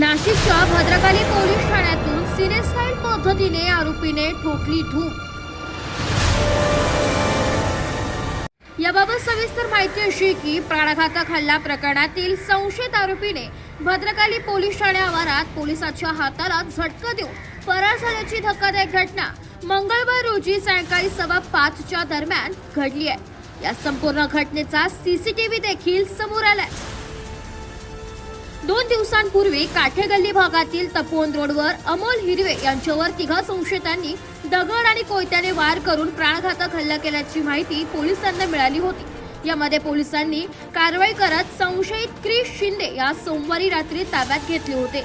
नाशिकच्या भद्रकाली पोलीस ठाण्यातून सिनेस्टाईल पद्धतीने आरोपीने ठोकली ठूक याबाबत सविस्तर माहिती अशी की प्राणघातक हल्ला प्रकरणातील संशयित आरोपीने भद्रकाली पोलीस ठाणे आवारात पोलिसाच्या हाताला झटका देऊन फरार झाल्याची धक्कादायक घटना मंगळवार रोजी सायंकाळी सव्वा पाचच्या दरम्यान घडली आहे. या संपूर्ण घटनेचा सीसीटीव्ही देखील समोर आलाय. दोन दिवसांपूर्वी काठेगल्ली भागातील तपोवन रोडवर अमोल हिरवे यांच्यावर तिघा संशयितांनी दगड आणि कोयत्याने वार करून प्राणघातक हल्ला केल्याची माहिती पोलिसांना मिळाली होती. यामध्ये पोलिसांनी कारवाई करत संशयित क्रिश शिंदे या सोमवारी रात्री ताब्यात घेतले होते.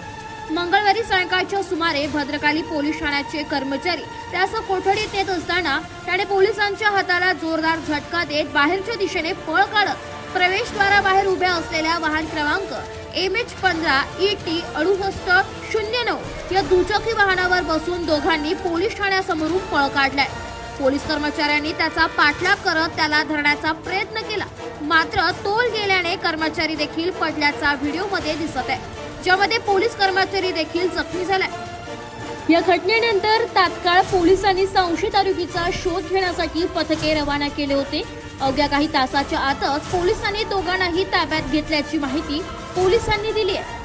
मंगळवारी सायंकाळच्या सुमारे भद्रकाली पोलीस ठाण्याचे कर्मचारी त्यास कोठडीत येत असताना त्याने पोलिसांच्या हाताला जोरदार झटका देत बाहेरच्या दिशेने पळ काढत प्रवेशद्वाराबाहेर उभ्या असलेल्या वाहन क्रमांक एम एच पंधरा ई टी अडुसष्ट शून्य नऊ या दुचाकी वाहनावर बसून दोघांनी पोलीस ठाण्यासमोरून पळ काढलाय. पोलीस कर्मचाऱ्यांनी त्याचा पाठलाग करत त्याला धरण्याचा प्रयत्न केला. मात्र तोल गेल्याने कर्मचारी देखील पडल्याचा व्हिडिओमध्ये दिसत आहे ज्यामध्ये पोलीस कर्मचारी देखील जखमी झालाय. या घटनेनंतर तात्काळ पोलिसांनी संशयित आरोपीचा शोध घेण्यासाठी पथके रवाना केले होते. अवघ्या काही तासाच्या आतच पोलिसांनी दोघांनाही ताब्यात घेतल्याची माहिती पोलिसांनी दिली आहे.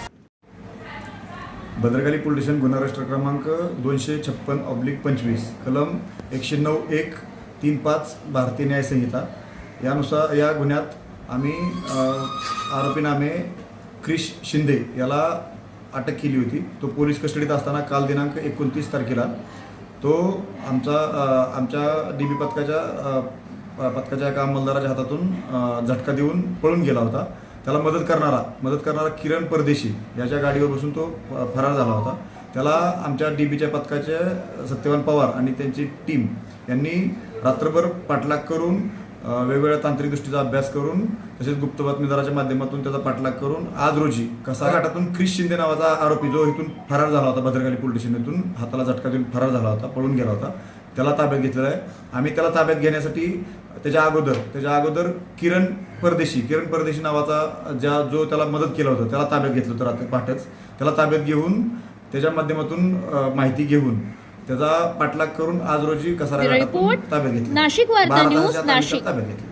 भद्रकाली पोलीस स्टेशन गुन्हा राष्ट्र क्रमांक दोनशे छप्पन ऑब्लिक पंचवीस कलम एकशे नऊ एक तीन पाच भारतीय न्याय संहिता. यानुसार या गुन्ह्यात आम्ही आरोपीनामे आरोपी नामे क्रिश शिंदे याला अटक केली होती. तो पोलीस कस्टडीत असताना काल दिनांक एकोणतीस तारखेला तो आमचा आमच्या डी बी पथकाच्या पथकाच्या एका अंमलदाराच्या हातातून झटका देऊन पळून गेला होता. त्याला मदत करणारा मदत करणारा किरण परदेशी याच्या गाडीवर बसून तो फ- फरार झाला होता. त्याला आमच्या डी बीच्या पथकाचे सत्यवान पवार आणि त्यांची टीम यांनी रात्रभर पाठलाग करून वेगवेगळ्या तांत्रिक दृष्टीचा अभ्यास करून तसेच गुप्त बातमीदाराच्या माध्यमातून त्याचा पाठलाग करून आज रोजी कसा घाटातून क्रिश शिंदे नावाचा आरोपी जो इथून फरार झाला होता भद्रकाली पोलीस स्टेशनतून हाताला झटका देऊन फरार झाला होता पळून गेला होता. त्याला ताब्यात घेतलेला आहे. आम्ही त्याला ताब्यात घेण्यासाठी त्याच्या अगोदर त्याच्या अगोदर किरण परदेशी किरण परदेशी नावाचा ज्या जो त्याला मदत केलं होतं त्याला ताब्यात घेतलं होतं रात्री पहाटेच. त्याला ताब्यात घेऊन त्याच्या माध्यमातून माहिती घेऊन त्याचा पाठलाग करून आज रोजी कसारा रिपोर्ट, ताब्यात घेतलं. नाशिक वार्ता न्यूज, नाशिक. ताब्यात घेतलं.